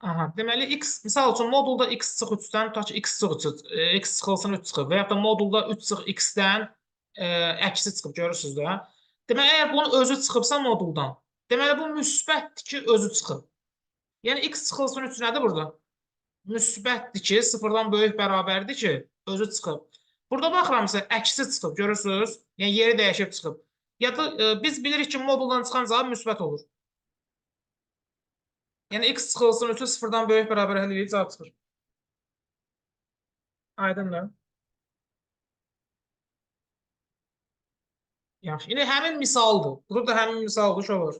Aha, deməli x misal üçün modulda x çıx 3-dən tutaq ki, x çıx 3, e, x çıxılsın 3 çıxıb və ya da modulda 3 çıx x-dən e, əksi çıxıb görürsüz də. Deməli əgər bunun özü çıxıbsa moduldan, deməli bu müsbətdir ki, özü çıxıb. Yəni x çıxılsın 3 nədir burada? Müsbətdir ki, sıfırdan böyük bərabərdir ki, özü çıxıb. Burada baxıramsa əksi çıxıb görürsüz? Yəni yeri dəyişib çıxıb. Ya da e, biz bilirik ki, moduldan çıxan cavab müsbət olur. Yəni x çıxılsın 3-ü sıfırdan böyük bərabər həll edib cavab çıxır. Aydındır? Yaxşı. İndi həmin misaldır. Burada da həmin misaldır uşaqlar.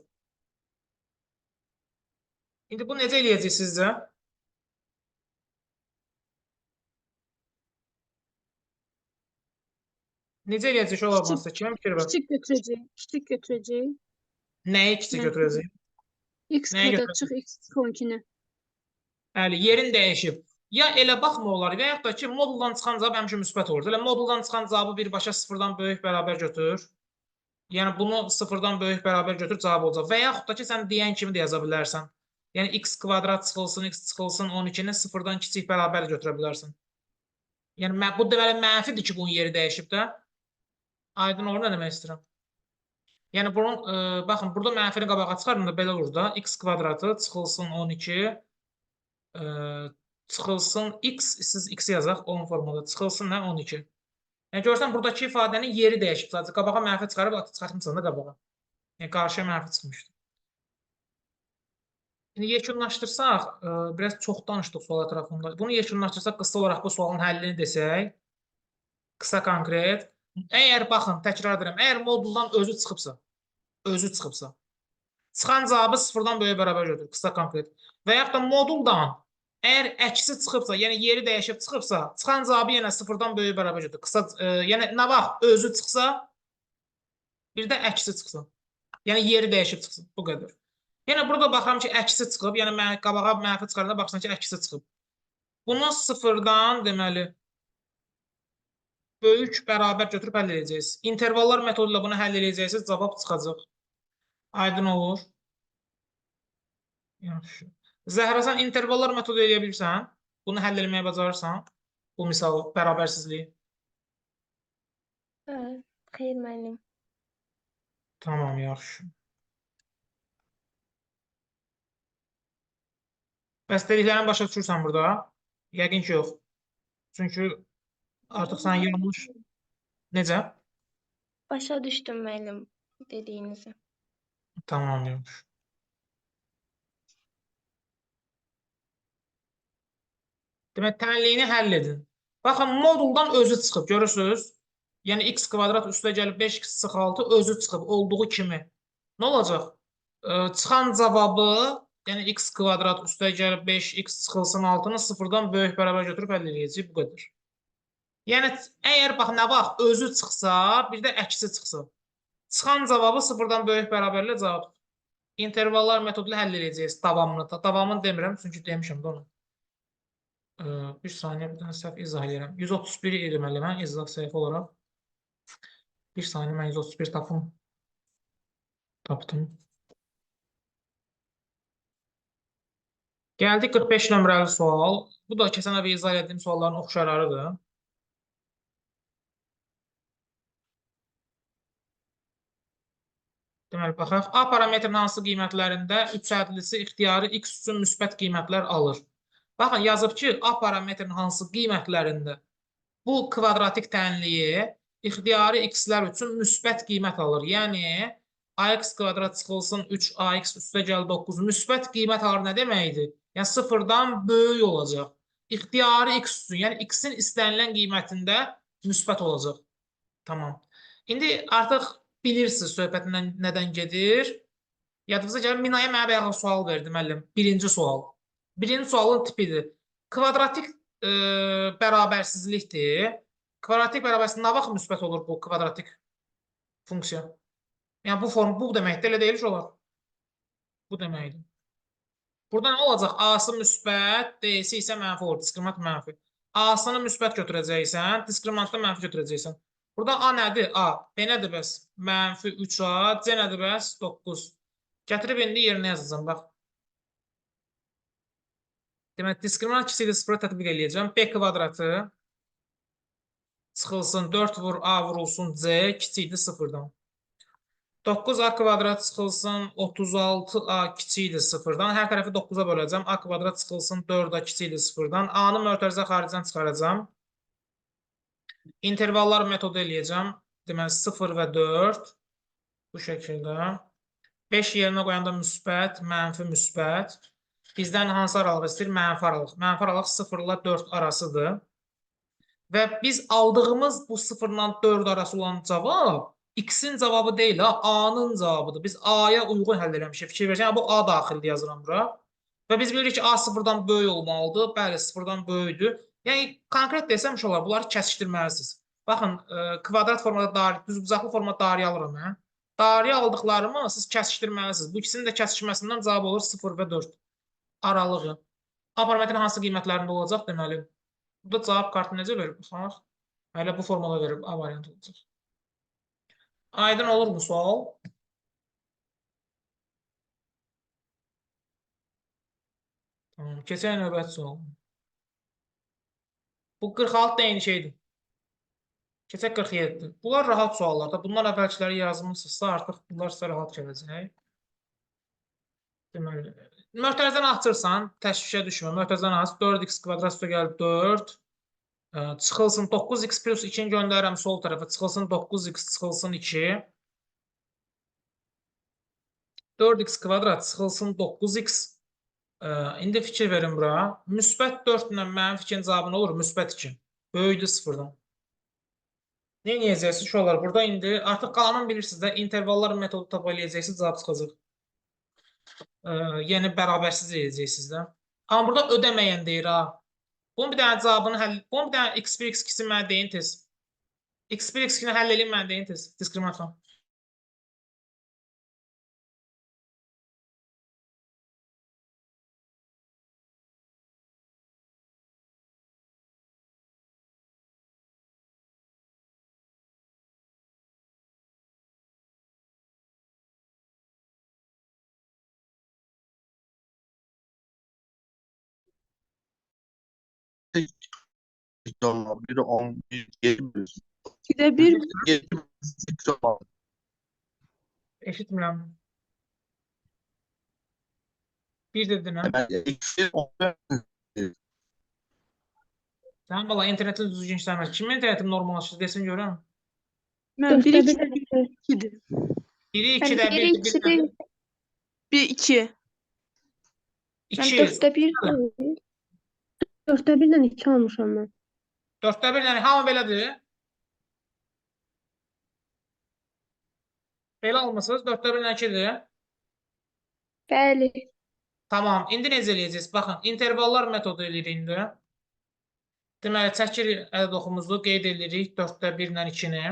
İndi bu necə eləyəcək sizcə? Necə eləyəcək Kiçik- bunun Kimin fikri var? Kiçik götürəcək. Kiçik götürəcək. Nəyi kiçik götürəcək? X götürəcək? çıx x çıx 12-ni. Bəli, yerin dəyişib. Ya elə baxma olar və yaxud da ki, moduldan çıxan cavab həmişə müsbət olur. Elə moduldan çıxan cavabı birbaşa sıfırdan böyük bərabər götür. Yəni bunu sıfırdan böyük bərabər götür cavab olacaq. Və yaxud da ki, sən deyən kimi də yaza bilərsən. Yəni x kvadrat çıxılsın, x çıxılsın 12-ni sıfırdan kiçik bərabər götürə bilərsən. Yəni bu deməli mənfidir ki, bunun yeri dəyişib də. Aydın olur nə demək istəyirəm? Yəni bunun e, baxın, burada mənfini qabağa çıxardığında belə olur da. x kvadratı çıxılsın 12 e, çıxılsın x, siz x yazaq onun formada çıxılsın nə 12. Yəni görsən buradakı ifadənin yeri dəyişib. Sadəcə qabağa mənfi çıxarıb çıxartmısan da qabağa. Yəni qarşıya mənfi çıxmışdı. İndi yekunlaşdırsaq, e, biraz çox danışdıq sual ətrafında. Bunu yekunlaşdırsaq qısa olaraq bu sualın həllini desək, qısa konkret. Əgər baxın, təkrar edirəm, əgər moduldan özü çıxıbsa, özü çıxıbsa, çıxan cavabı sıfırdan böyük bərabər götür, qısa konkret. Və yaxud da moduldan əgər əksi çıxıbsa, yəni yeri dəyişib çıxıbsa, çıxan cavabı yenə sıfırdan böyük bərabər götür. Qısa, e, yəni nə vaxt özü çıxsa, bir də əksi çıxsın. Yəni yeri dəyişib çıxsın. Bu qədər. Yəni burada baxıram ki, əksi çıxıb, yəni qabağa mənfi çıxaranda baxırsan ki, əksi çıxıb. Bunu sıfırdan deməli böyük bərabər götürüb həll edəcəksiniz. İntervallar metodu ilə bunu həll edəcəksiniz, cavab çıxacaq. Aydın olur. Yaxşı. Zəhra sən intervallar metodu eləyə bilirsən? Bunu həll etməyə bacarırsan? Bu misal bərabərsizliyi. Xeyr müəllim. Tamam, yaxşı. Bəs dediklərini başa düşürsən burada? Yəqin ki, yox. Çünki artıq sən yanlış. Necə? Başa düşdüm müəllim dediyinizi. Tamam, yaxşı. Demək, tənliyini həll edin. Baxın, moduldan özü çıxıb, görürsünüz? Yəni, x kvadrat üstə gəlib 5x çıx 6 özü çıxıb, olduğu kimi. Nə olacaq? Ə, çıxan cavabı, yəni x kvadrat üstə gəlib 5x çıxılsın 6-nı sıfırdan böyük bərabər götürüb həll edəcək, bu qədər. Yəni, əgər bax, nə vaxt özü çıxsa, bir də əksi çıxsa. Çıxan cavabı sıfırdan böyük bərabərlə cavab. İntervallar metodu ilə həll edəcəyiz davamını. da. Davamını demirəm, çünki demişəm də onu. Bir saniye bir dənə səhv izah edirəm. 131 idi deməli mən izah səhifə olaraq. Bir saniye mən 131 tapım. Tapdım. Gəldik 45 nömrəli sual. Bu da keçən dəfə izah etdiyim sualların oxşarlarıdır. Deməli, baxaq. A parametrin hansı qiymətlərində 3 ədlisi ixtiyari x üçün müsbət qiymətlər alır? Baxın, yazıb ki, A parametrin hansı qiymətlərində bu kvadratik tənliyi ixtiyari x-lər üçün müsbət qiymət alır. Yəni, ax kvadrat çıxılsın 3ax üstə gəl 9 müsbət qiymət alır nə deməkdir? Yəni, sıfırdan böyük olacaq. İxtiyari x üçün, yəni x-in istənilən qiymətində müsbət olacaq. Tamam. İndi artıq bilirsiniz söhbətindən nədən gedir. Yadınıza gəlir, Minaya mənə bayaq sual verdi müəllim. Birinci sual. Birinci sualın tipidir. Kvadratik e, bərabərsizlikdir. Kvadratik bərabərsizlik nə vaxt müsbət olur bu kvadratik funksiya? Yəni bu form bu deməkdir, elə deyil olar. Bu deməkdir. Burada nə olacaq? A-sı müsbət, D-si isə mənfi olur. Diskriminant mənfi. A-sını müsbət götürəcəksən, diskriminantda mənfi götürəcəksən. Burada A nədir? A. B nədir bəs? Mənfi 3A. C nədir bəs? 9. Gətirib indi yerinə yazacağam, bax. Demək, diskriminant kiçik ilə sıfıra tətbiq eləyəcəm. B kvadratı çıxılsın 4 vur A vurulsun C kiçikdir sıfırdan. 9A kvadrat çıxılsın 36A kiçikdir sıfırdan. Hər tərəfi 9-a böləcəm. A kvadrat çıxılsın 4A kiçikdir sıfırdan. A-nı mötərizə xaricdən çıxaracam. İntervallar metodu eləyəcəm. Deməli 0 və 4 bu şəkildə. 5 yerinə qoyanda müsbət, mənfi müsbət. Bizdən hansı aralıq istəyir? Mənfi aralıq. Mənfi aralıq 0 ilə 4 arasıdır. Və biz aldığımız bu 0 ilə 4 arası olan cavab X-in cavabı deyil A-nın cavabıdır. Biz A-ya uyğun həll eləmişik. Fikir. Yəni bu A daxildir yazıram bura. Və biz bilirik ki, A 0-dan böyük olmalıdır. Bəli, 0-dan böyükdür. Yəni konkret desəm olar, bunları kəsişdirməlisiniz. Baxın, e, kvadrat formada dairə, düzbucaqlı formada dairə alıram mən. Dairə aldıqlarımı siz kəsişdirməlisiniz. Bu ikisinin də kəsişməsindən cavab olur 0 və 4 aralığı. A parametrin hansı qiymətlərində olacaq deməli? Burada cavab kartı necə verib? Baxaq. Hələ bu formada verib A variantı olacaq. Aydın olur bu sual? Tamam, keçək növbəti sual. Bu 46 da eyni şeydir. Keçək 47. Bunlar rahat suallardır. Bunlar əvvəlkiləri yazmısınızsa artıq bunlar sizə rahat gələcək. Deməli, möhtərizəni açırsan, təşvişə düşmə. Möhtərizəni aç. 4x kvadrat üstə gəlib 4. Ə, Çıxılsın 9x plus 2-ni göndərirəm sol tərəfə. Çıxılsın 9x çıxılsın 2. 4x kvadrat çıxılsın 9x. Ə, İndi fikir verin bura. Müsbət 4 ilə mənfi 2-nin cavabı nə olur? Müsbət 2. Böyükdür sıfırdan. Nə edəcəksiniz uşaqlar? Burada indi artıq qalanını bilirsiniz də intervallar metodu tapa eləyəcəksiniz, cavab çıxacaq. Ə, yəni bərabərsiz eləyəcəksiniz də. Amma burada ödəməyən deyir ha. Bunun bir dənə cavabını həll, bunun bir dənə x1 x2-sini mənə deyin tez. x1 x2-ni həll eləyin mənə deyin tez. Diskriminatla. Sonra biri 11, 7, İkide bir 7, 8 olan. Eşitmirəm. Bir dedin ha. Ben eksi 11 Sən bala internetin düzgün işləmir. Kimin interneti normallaşır desin görəm. ben bir Dörtte iki bir. ikiydi. Biri Ben 2-də biri 1, iki değil. Bir iki. Ben 2. dörtte bir değil. Dörtte birden iki almışım ben. 4-də 1 yəni hamı belədir. Belə almısınız, 4-də 1 2-dir. Bəli. Tamam, indi necə eləyəcəyiz? Baxın, intervallar metodu eləyirik indi. Deməli, çəkirik ədəd oxumuzu, qeyd edirik 4-də 1 ilə 2-ni.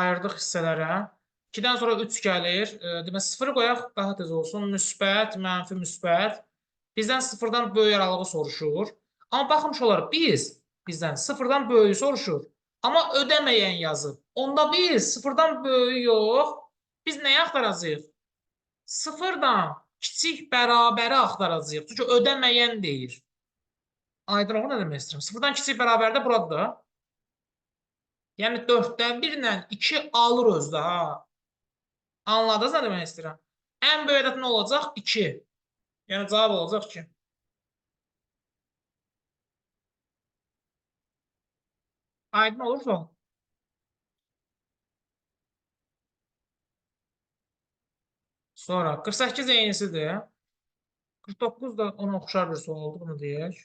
Ayırdıq hissələrə. 2-dən sonra 3 gəlir. E, Deməli, 0-ı qoyaq, daha tez olsun. Müsbət, mənfi, müsbət. Bizdən 0-dan böyük aralığı soruşur. Amma baxın uşaqlar, biz bizdən 0-dan böyüyü soruşur. Amma ödəməyən yazıb. Onda biz 0-dan böyük yox, biz nəyi axtaracağıq? Sıfırdan kiçik bərabəri axtaracağıq. Çünki ödəməyən deyir. Aydın oğlu nə demək istəyirəm? Sıfırdan kiçik bərabər də buradır da. Yəni 4-dən 1 ilə 2 alır özdə ha. Anladınız nə demək istəyirəm? Ən böyük ədəd nə olacaq? 2. Yəni cavab olacaq 2. Aydın olursa. Sonra 48 eynisidir. 49 da ona oxşar bir sualdır, bunu deyək.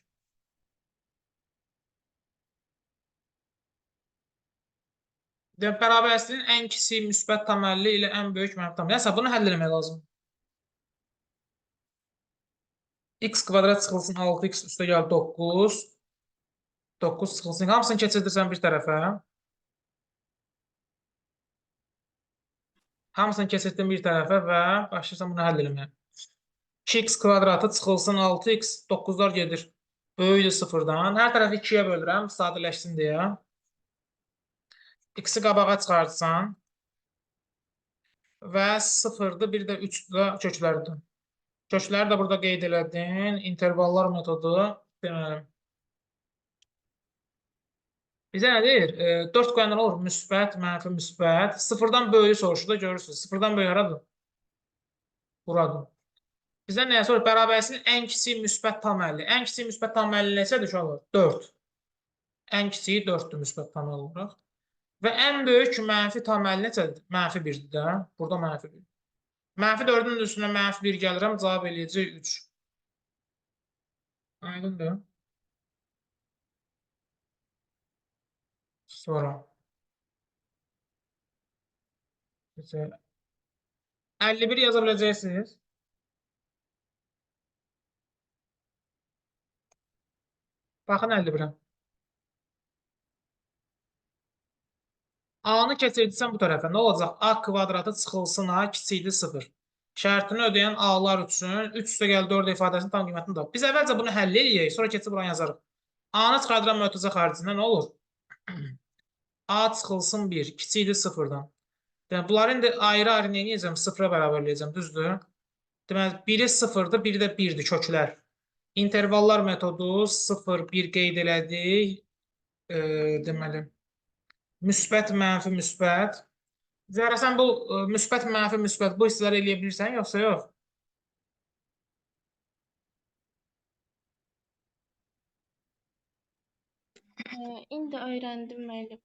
Demək, bərabərsizliyin ən kiçik müsbət təməlli ilə ən böyük mənfi təməlli. Yəni, bunu həll etmək lazım. x kvadrat çıxılsın 6x üstə gəl 9. 9 çıxılsın. Hamısını keçirdirsən bir tərəfə. Hamısını keçirdin bir tərəfə və başlayırsan bunu həll etməyə. 2x kvadratı çıxılsın 6x 9-lar gedir. Böyükdür sıfırdan. Hər tərəfi 2-yə bölürəm sadələşsin deyə. X-i qabağa çıxartsan və sıfırdır, bir də 3 də kökləridir. Kökləri də burada qeyd elədin. İntervallar metodu deməli. Bizə nə deyir? E, 4 qoyanlar olur. Müsbət, mənfi, müsbət. Sıfırdan böyüyü soruşur da görürsünüz. Sıfırdan böyük haradır? Buradır. Bizdən nəyə sorur? Bərabərsinin ən kiçik müsbət tam əlli. Ən kiçik müsbət tam əlli neçədir uşaqlar? 4. Ən kiçiyi 4-dür müsbət tam əlli olaraq. Və ən böyük mənfi tam əlli neçədir? Mənfi 1-dir də. Burada mənfi 1. Mənfi 4-ün üstünə mənfi 1 gəlirəm, cavab eləyəcək 3. Aydındır. Sonra. Güzel. 51 yaza biləcəksiniz. Baxın 51-ə. A-nı keçirdirsən bu tərəfə. Nə olacaq? A kvadratı çıxılsın A kiçikdir 0. Şərtini ödəyən A-lar üçün 3 üstə gəl 4 ifadəsinin tam qiymətini tap. Biz əvvəlcə bunu həll eləyək, sonra keçib buranı yazarıq. A-nı çıxardıran mötərizə xaricində nə olur? A çıxılsın 1, kiçikdir 0-dan. Deməli, bunları indi ayrı-ayrı nə edəcəm? 0-a bərabərləyəcəm, düzdür? Deməli, biri 0-dır, biri də 1-dir köklər. İntervallar metodu 0, 1 qeyd elədik. E, deməli, müsbət, mənfi, müsbət. Zəhra, sən bu e, müsbət, mənfi, müsbət bu hissələri eləyə bilirsən, yoxsa yox? İndi öğrendim müəllim.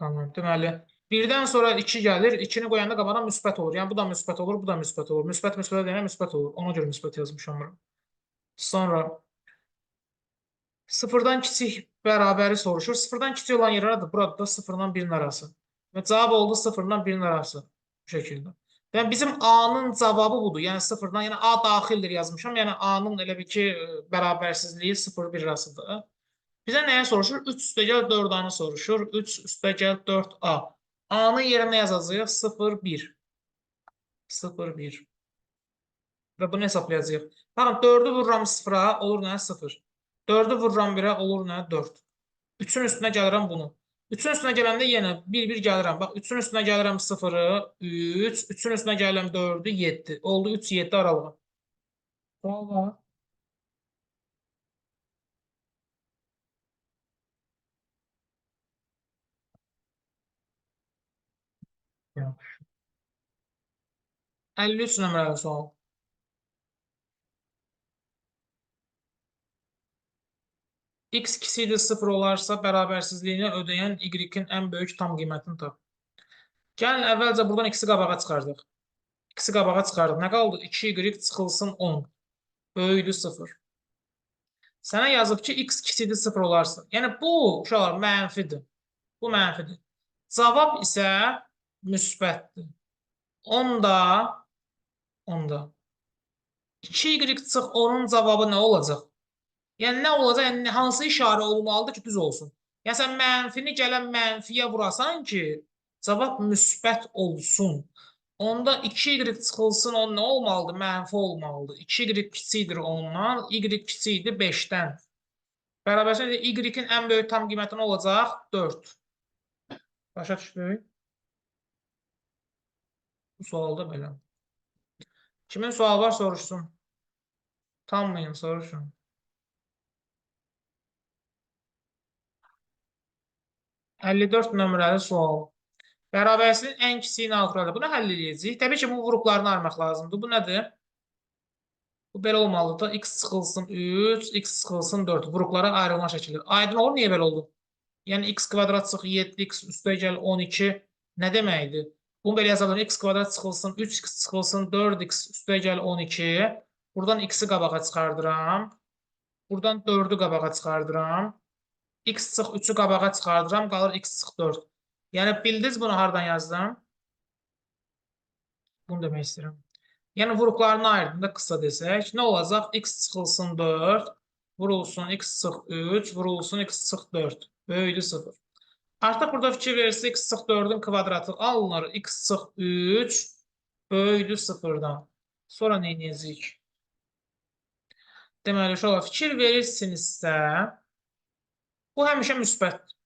Tamam. Deməli, birdən sonra 2 gəlir, 2-ni qoyanda qabağına müsbət olur. Yəni bu da müsbət olur, bu da müsbət olur. Müsbət müsbətə deyənə müsbət olur. Ona görə müsbət yazmışam bura. Sonra sıfırdan kiçik bərabəri soruşur. Sıfırdan kiçik olan yer haradır? Burada da sıfırdan 1-in arası. Və cavab oldu sıfırdan 1-in arası. Bu şəkildə. Yəni bizim A-nın cavabı budur. Yəni sıfırdan, yəni A daxildir yazmışam. Yəni A-nın elə bir ki, e, bərabərsizliyi 0-1 arasıdır. Bizə nəyə soruşur? 3 üstəgəl 4A-nı soruşur. 3 üstəgəl 4A. A-nın yerinə yazacağıq 0, 1. 0, 1. Və bunu hesablayacağıq. Baxın, 4-ü vururam 0-a, olur nə? 0. 4-ü vururam 1-ə, olur nə? 4. 3-ün üstünə bunu. 3-ün üstünə gələndə yenə 1-1 gəlirəm. Bax, 3-ün üstünə gəlirəm 0-ı, 3. 3-ün üstünə gəlirəm 4-ü, 7. Oldu 3-7 aralığı. Sual Yaxşı. 53 nömrəli sual. X kiçikdir 0 olarsa bərabərsizliyini ödəyən Y-in ən böyük tam qiymətini tap. Gəlin əvvəlcə buradan X-i qabağa çıxardıq. X-i qabağa çıxardıq. Nə qaldı? 2Y çıxılsın 10. Böyüdür 0. Sənə yazıb ki, X kiçikdir 0 olarsa. Yəni bu uşaqlar mənfidir. Bu mənfidir. Cavab isə müsbətdir. Onda onda 2y çıx onun cavabı nə olacaq? Yəni nə olacaq? Yəni hansı işarə olmalıdır ki, düz olsun? Yəni sən mənfini gələn mənfiyə vurasan ki, cavab müsbət olsun. Onda 2y çıxılsın, o nə olmalıdır? Mənfi olmalıdır. 2y kiçikdir ondan, y kiçikdir 5-dən. Bərabərsə y-in ən böyük tam qiyməti nə olacaq? 4. Başa düşdük? Bu sualda belə. Kimin sual var soruşsun. Tanmayın soruşun. Əlli dörd nömrəli sual. Bərabərsinin ən kiçiyini altıradır. Bunu həll edəcəyik. Təbii ki, bu vuruklarını ayırmaq lazımdır. Bu nədir? Bu belə olmalıdır. X çıxılsın 3, X çıxılsın 4. Vuruklara ayrılma şəkili. Aydın olur, niyə belə oldu? Yəni x kvadrat çıx 7x üstə gəl 12 nə deməkdir? Bunu belə yazalım. x kvadrat çıxılsın 3x çıxılsın 4x üstə gəl 12. Buradan x-i qabağa çıxardıram. Buradan 4-ü qabağa çıxardıram. x çıx 3-ü qabağa çıxardıram. Qalır x çıx 4. Yəni bildiniz bunu hardan yazdım? Bunu demək istəyirəm. Yəni vuruklarını ayırdığında qısa desək, nə olacaq? x çıxılsın 4, vurulsun x çıx 3, vurulsun x çıx 4. Böyüdü 0. Artıq burada fikir verirsə x çıx 4-ün kvadratı alınır. x çıx 3 böyüdü 0-dan. Sonra nə edəcəyik? Deməli, uşaqlar fikir verirsinizsə, bu həmişə müsbətdir.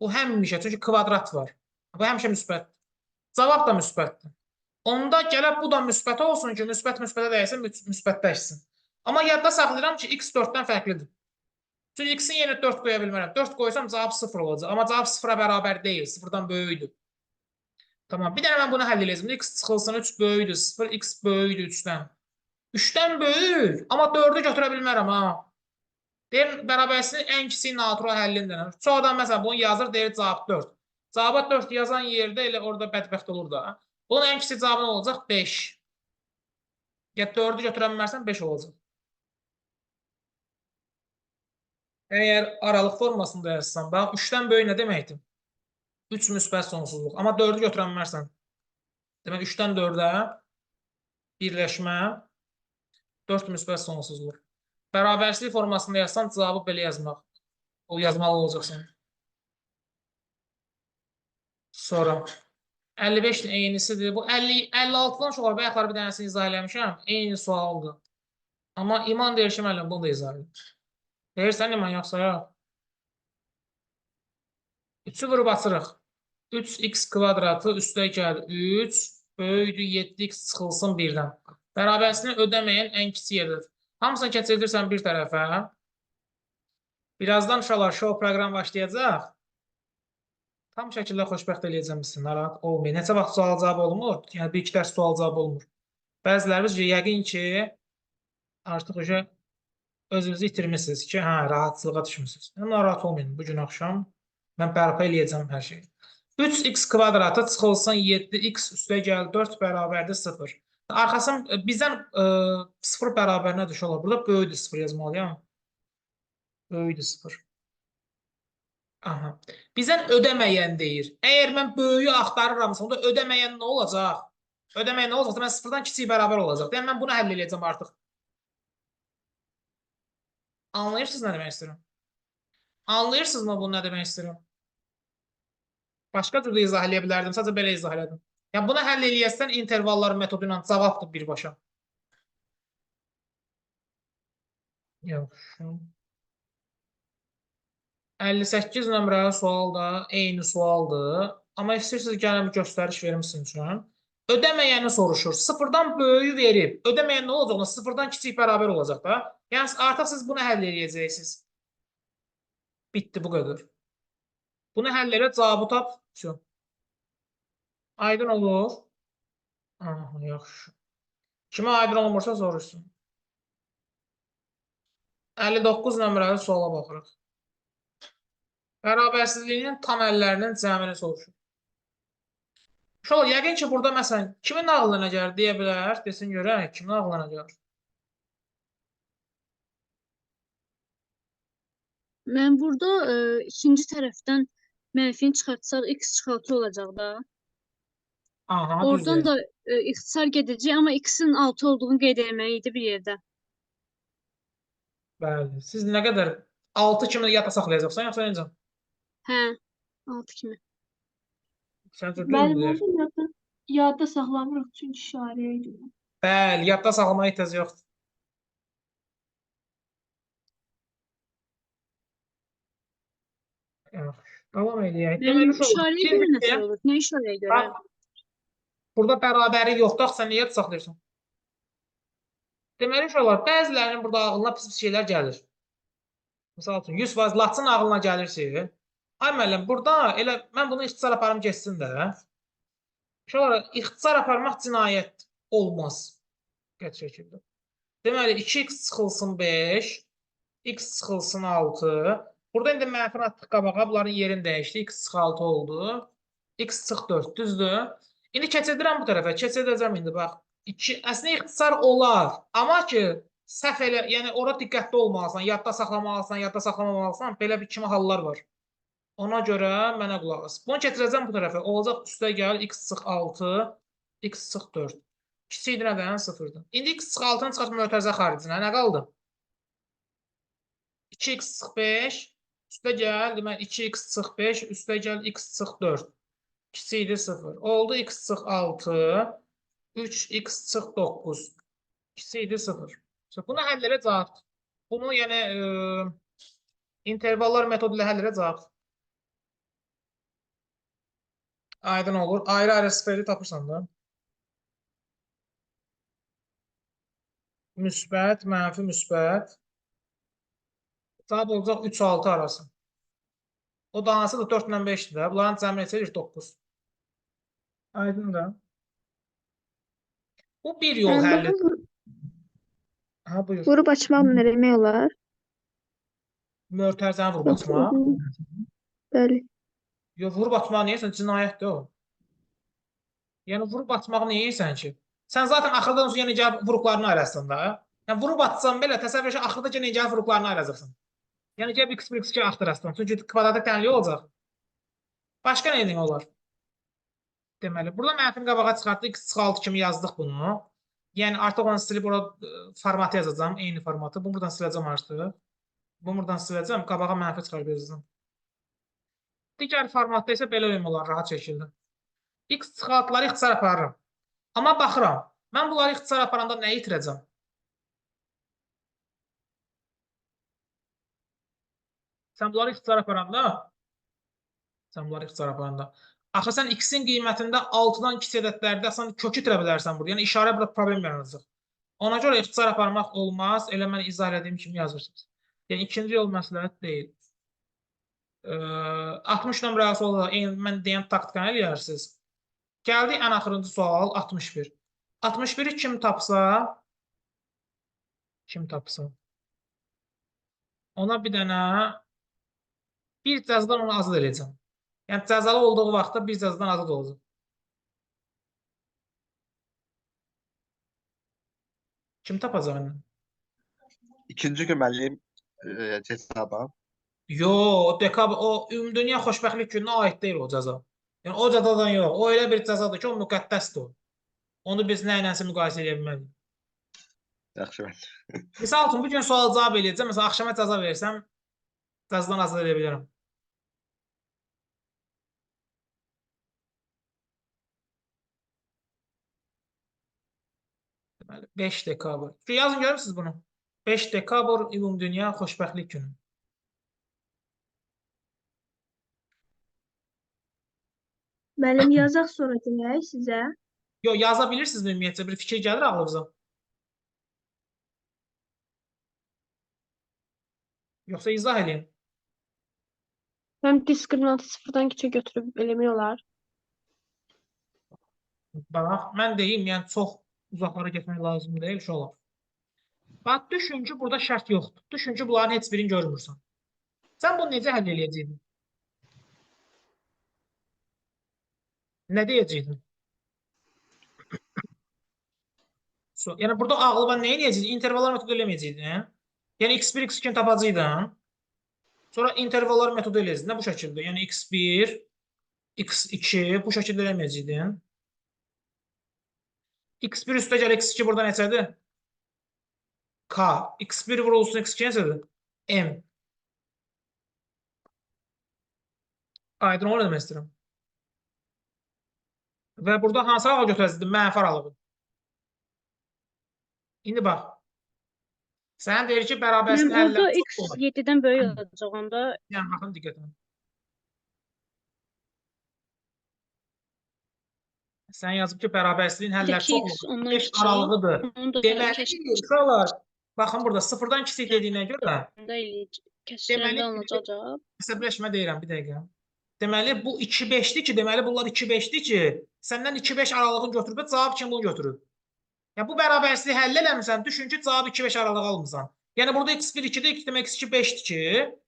Bu həmişə, çünki kvadrat var. Bu həmişə müsbətdir. Cavab da müsbətdir. Onda gələk bu da müsbət olsun ki, müsbət müsbətə dəysə müs- müsbətləşsin. Amma yadda saxlayıram ki, x 4-dən fərqlidir. Çünki x-in yerinə 4 qoya bilmərəm. 4 qoysam cavab 0 olacaq. Amma cavab 0-a bərabər deyil, 0-dan böyükdür. Tamam. Bir dənə mən bunu həll edəcəm. x çıxılsın 3 böyükdür, 0, x böyükdür 3-dən. 3-dən böyük, amma 4-ü götürə bilmərəm ha. Deyir, bərabərsini ən kiçik natural həllindən. Sonradan məsələn bunu yazır, deyir cavab 4. Cavaba 4 yazan yerdə elə orada bədbəxt olur da. Bunun ən kiçik cavabı olacaq? 5. Ya 4-ü götürə bilmərsən 5 olacaq. Əgər aralıq formasında yazsam, bax 3-dən böyük nə deməkdir? 3 müsbət sonsuzluq. Amma 4-ü götürə bilmərsən. Demək 3-dən 4-ə birləşmə 4 müsbət sonsuzluq. Bərabərsizlik formasında yazsan cavabı belə yazmaq. O yazmalı olacaqsan. Sonra 55 də eynisidir. Bu 50 56-dan sonra bayaqlar bir dənəsini izah eləmişəm. Eyni sualdır. Amma iman deyir ki, müəllim bunu da izah edir. Deyirsən liman yoxsa yox? 3-ü vurub açırıq. 3x kvadratı üstə gəl 3, böyüdür 7x çıxılsın birdən. Bərabərisini ödəməyən ən kiçik yerdir. Hamısını keçirdirsən bir tərəfə. Birazdan uşaqlar show proqram başlayacaq. Tam şəkildə xoşbəxt eləyəcəm sizin narahat olmayın. Neçə vaxt sual cavab olmur? Yəni bir iki dərs sual cavab olmur. Bəzilərimiz yəqin ki artıq uşaq özünüzü itirmisiniz ki, hə, rahatçılığa düşmüsünüz. Narahat olmayın bu gün axşam. Mən bərpa eləyəcəm hər şeyi. 3x kvadratı çıxılsın 7x üstə gəl 4 bərabərdir 0. Arxasın e, bizdən e, 0 bərabərinə düş olar. Burada böyükdür 0 yazmalıyam. Böyükdür 0. Aha. Bizdən ödəməyən deyir. Əgər mən böyüyü axtarıramsa, onda ödəməyən nə olacaq? Ödəməyən nə olacaq? Mən sıfırdan kiçik bərabər olacaq. Yəni mən bunu həll edəcəm artıq. Anlayırsınız nə demək istəyirəm? Anlayırsınızmı bunu nə demək istəyirəm? Başqa cür də izah eləyə bilərdim. Sadəcə belə izah elədim. Yəni bunu həll eləyəsən intervallar metodu ilə cavabdır birbaşa. Yaxşı. 58 nömrəli sual da eyni sualdır. Amma istəyirsiniz gəlin bir göstəriş verim sizin üçün. Ödəməyəni soruşur. Sıfırdan böyüyü verib. Ödəməyən nə olacaq? Sıfırdan kiçik bərabər olacaq da. Yəni artıq siz bunu həll edəcəksiniz. Bitdi bu qədər. Bunu həll elə cavabı tap üçün. Aydın olur. Aha, yaxşı. Kimə aydın olmursa soruşsun. 59 nömrəli suala baxırıq. Bərabərsizliyinin tam əllərinin cəmini soruşur. Uşaqlar, yəqin ki, burada məsələn, kimin ağlına gəlir deyə bilər, desin görək, kimin ağlına gəlir. Mən burada e, ikinci tərəfdən mənfini çıxartsaq x çıxartı olacaq da. Aha, Oradan düzdür. da e, ixtisar gedəcək, amma x-in 6 olduğunu qeyd etməliydi bir yerdə. Bəli. Siz nə qədər 6 kimi yadda saxlayacaqsan, yoxsa necə? Hə, 6 kimi. Müəllim düzdür? orada yadda, yadda saxlamırıq çünki işarəyə görə. Bəli, yadda saxlamaya ehtiyac yoxdur. Yaxşı. Davam. Mən Deməli, işarəyə görə nəsə olur? Nə işarəyə görə? Burada bərabəri yoxdur, axı sən niyə saxlayırsan? Deməli, uşaqlar, bəzilərinin burada ağlına pis-pis şeylər gəlir. Məsəl üçün, 100% Laçın ağlına gəlir ki, ay müəllim, burada elə mən bunu ixtisar aparım getsin də. Uşaqlar, ixtisar aparmaq cinayət olmaz. Qəti şəkildə. Deməli, 2x çıxılsın 5, x çıxılsın 6. Burada indi mənfini atdıq qabağa, bunların yerini dəyişdi. x çıx 6 oldu. x çıx 4, düzdür? İndi keçirdirəm bu tərəfə, keçirdəcəm indi bax. 2 əslində ixtisar olar, amma ki səhv elə, yəni ora diqqətli olmalısan, yadda saxlamalısan, yadda saxlamamalısan, belə bir kimi hallar var. Ona görə mənə qulaq as. Bunu keçirəcəm bu tərəfə. Olacaq üstə gəl x çıx 6, x çıx 4. Kiçikdir nədən? 0-dır. İndi x çıx 6-nı çıxart mötərizə xaricinə. Nə qaldı? 2x çıx 5, Üstə gəl, demək 2x çıx 5, üstə gəl x çıx 4. Kiçikdir 0. Oldu x çıx 6, 3x çıx 9. Kiçikdir 0. Şimdi buna həllərə cavab. Bunu yəni e, intervallar metodu ilə həllərə cavab. Aydın olur. Ayrı-ayrı sifəri tapırsan da. Müsbət, mənfi, müsbət. Cavab olacaq 3 6 arası. O da hansı da 4 ilə 5-dir də. Bunların cəmi neçə edir? 9. Aydın da. Bu bir yol həlli. bunu vur- Ha buyur. vurub açmaq nə demək olar? Mötərizəni vurub açmaq. Bəli. Yo vurub atmaq niyəsən cinayətdir o. Yəni vurub atmaq niyəsən ki? Sən zaten axırdan sonra yenə gəlib vurublarını ayırasın da. Yəni vurub atsan belə təsəvvür et axırda yenə gəlib vurublarını ayıracaqsan. Yəni gəlib x1 x2 axtarasın. Çünki kvadratik tənliyi olacaq. Başqa nə etmək olar? Deməli, burada mənfini qabağa çıxartdıq, x çıxı 6 kimi yazdıq bunu. Yəni artıq onu silib ora e, formatı yazacağam, eyni formatı. Bunu buradan siləcəm artıq. Bunu buradan siləcəm, qabağa mənfi çıxarıb yazacağam. Digər formatda isə belə ölüm olar rahat şəkildə. X çıxartları ixtisar aparıram. Amma baxıram. Mən bunları ixtisar aparanda nə itirəcəm? Sən bunları ixtisar aparanda sən bunları ixtisar aparanda Axı sən x-in qiymətində 6-dan kiçik ədədlərdə sən kök itirə bilərsən burada. Yəni işarə burada problem yaranacaq. Ona görə ixtisar aparmaq olmaz. Elə mən izah etdiyim kimi yazırsınız. Yəni ikinci yol məsləhət deyil. Ee, 60 nömrəsi olsa eyni mən deyən taktikanı eləyərsiniz. Gəldi ən axırıncı sual 61. 61-i kim tapsa kim tapsa ona bir dənə bir cəzadan onu azad edəcəm. Yəni cəzalı olduğu vaxtda bir cəzadan azad olacaq. Kim tapacaq onu? İkinci müəllim e, hesaba. Yo, o dekabr o ümumdünya xoşbəxtlik gününə aid deyil o cəza. Yəni o cəzadan yox. O elə bir cəzadır ki, o müqəddəsdir. Onu biz nə ilənsə müqayisə edə bilmərik. Yaxşı. Misal üçün bu gün sual cavab eləyəcəm. Məsələn, axşama cəza versəm, cəzadan azad edə bilərəm. Deməli, 5 dekabr. Şu yazın görürsünüz bunu. 5 dekabr ümumdünya xoşbəxtlik günü. Müəllim yazaq sonra deyək sizə. Yo, yaza bilirsiniz ümumiyyətcə bir fikir gəlir ağlınıza. Yoxsa izah edeyim. Həm diskriminantı sıfırdan kiçik götürüb eləmək olar. Bax, mən deyim, yəni çox uzaqlara getmək lazım deyil, şu olar. Bax, düşün ki, burada şərt yoxdur. Düşün ki, bunların heç birini görmürsən. Sən bunu necə həll eləyəcəkdin? Nə deyəcəkdin? So, yəni burada ağlıma nə edəcəkdin? İntervallar metodu eləməyəcəkdin. Yəni x1, x2 tapacaqdın. Sonra intervallar metodu eləyəcəkdin. Nə bu şəkildə? Yəni x1, x2 bu şəkildə eləməyəcəkdin. x1 üstə gəl x2 burada neçədir? K. x1 vurulsun x2 neçədir? M. Aydın onu demək istəyirəm. Və burada hansı aralığı götürəcəkdir? Mənfi aralığı. İndi bax. Sən deyir ki, bərabərsizlik Yəni orada həlləri x çox olur. 7-dən böyük olacaq onda. Yəni baxın diqqətlə. Sən yazıb ki, bərabərsizliyin 2x olur. ondan 5 kiçik. aralığıdır. Deməli, uşaqlar, baxın burada sıfırdan kiçik dediyinə görə Deməli, alınacaq. əsəbləşmə deyirəm bir dəqiqə. Deməli bu 2-5-dir ki, deməli bunlar 2-5-dir ki, səndən 2-5 aralığını götürüb cavab kim bunu götürüb? Ya bu bərabərsizliyi həll eləmisən, düşün ki, cavab 2-5 aralığı almısan. Yəni burada x1 2-dir, x demək x2 5-dir ki,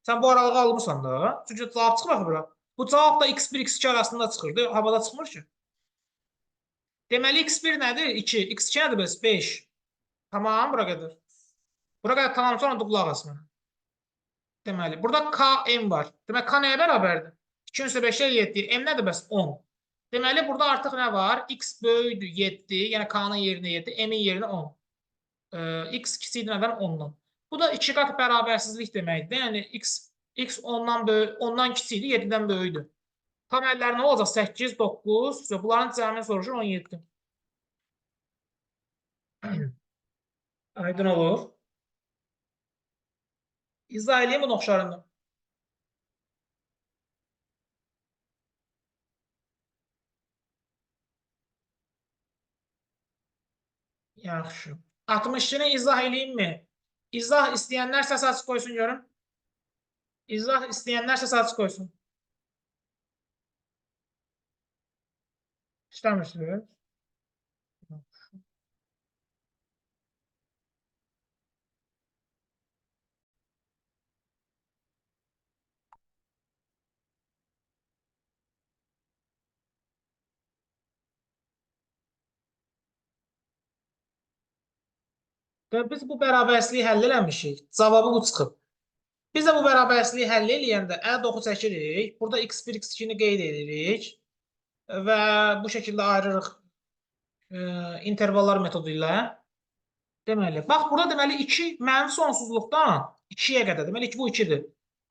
sən bu aralığı almısan da. Çünki cavab çıxır axı bura. Bu cavab da x1 x2 arasında çıxırdı, havada çıxmır ki. Deməli x1 nədir? 2, x2 nədir bəs? 5. Tamam, bura qədər. Bura qədər tamam, sonra da qulaq as mənə. Deməli, burada km var. Demək, k nəyə bərabərdir? 2 üstə 5 7. M nədir bəs? 10. Deməli, burada artıq nə var? X böyükdür 7, yəni k-nın yerinə 7, m-in yerinə 10. Ee, X kiçikdir nədən? 10-dan. Bu da 2 qat bərabərsizlik deməkdir. Yəni x x 10-dan böyük, 10-dan kiçikdir, 7-dən böyükdür. Tam əllər nə olacaq? 8, 9, və bunların cəmini soruşur 17. Aydın olur. İzah edeyim bunu oxşarında. Yaxşı. 60'ını izah edeyim mi? İzah isteyenler ses atı koysun görün. İzah isteyenler ses atı koysun. İstəmirsiniz? Və biz bu bərabərsizliyi həll eləmişik. Cavabı bu çıxıb. Biz də bu bərabərsizliyi həll eləyəndə ə9 çəkirik. Burada x1, x2-ni qeyd edirik. Və bu şəkildə ayırırıq e, intervallar metodu ilə. Deməli, bax burada deməli 2 mənfi sonsuzluqdan 2-yə qədər. Deməli 2 bu 2-dir.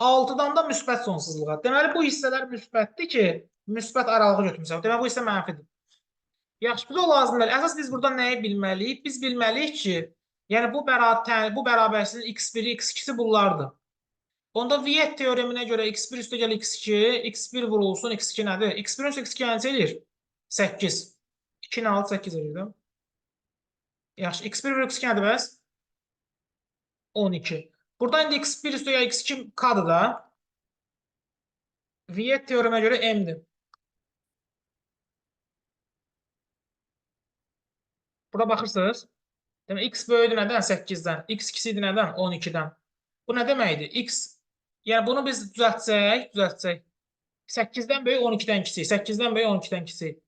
6-dan da müsbət sonsuzluğa. Deməli bu hissələr müsbətdir ki, müsbət aralığı götürmüsən. Deməli bu hissə mənfidir. Yaxşı, bizə o lazım deyil. Əsas biz burada nəyi bilməliyik? Biz bilməliyik ki, yəni bu bərabər bu bərabərsizliyin x1-i, x2-si bunlardır. Onda Viet teoreminə görə x1 üstə gəl x2, x1 vurulsun, x2 nədir? x1 üstə x2 neçə eləyir? 8. 2 nə aldı? 8 eləyir, də. Yaxşı, x1 vur x2 nədir bəs? 12. Burada indi x1 üstə gəl x2 k-dır da. Viet teoreminə görə m-dir. Burada baxırsınız. Demək x böyüdü nədən? 8-dən. x kiçikdir nədən? 12-dən. Bu nə deməkdir? x yəni bunu biz düzəltsək, düzəltsək. 8-dən böyük 12-dən kiçik, 8-dən böyük 12-dən kiçik.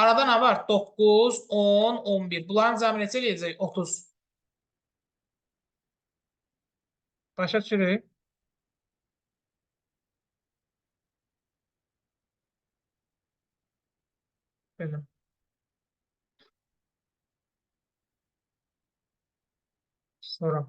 Arada nə var? 9, 10, 11. Bunların cəmi neçə eləyəcək? 30. Başa düşürük? Belə. Sonra.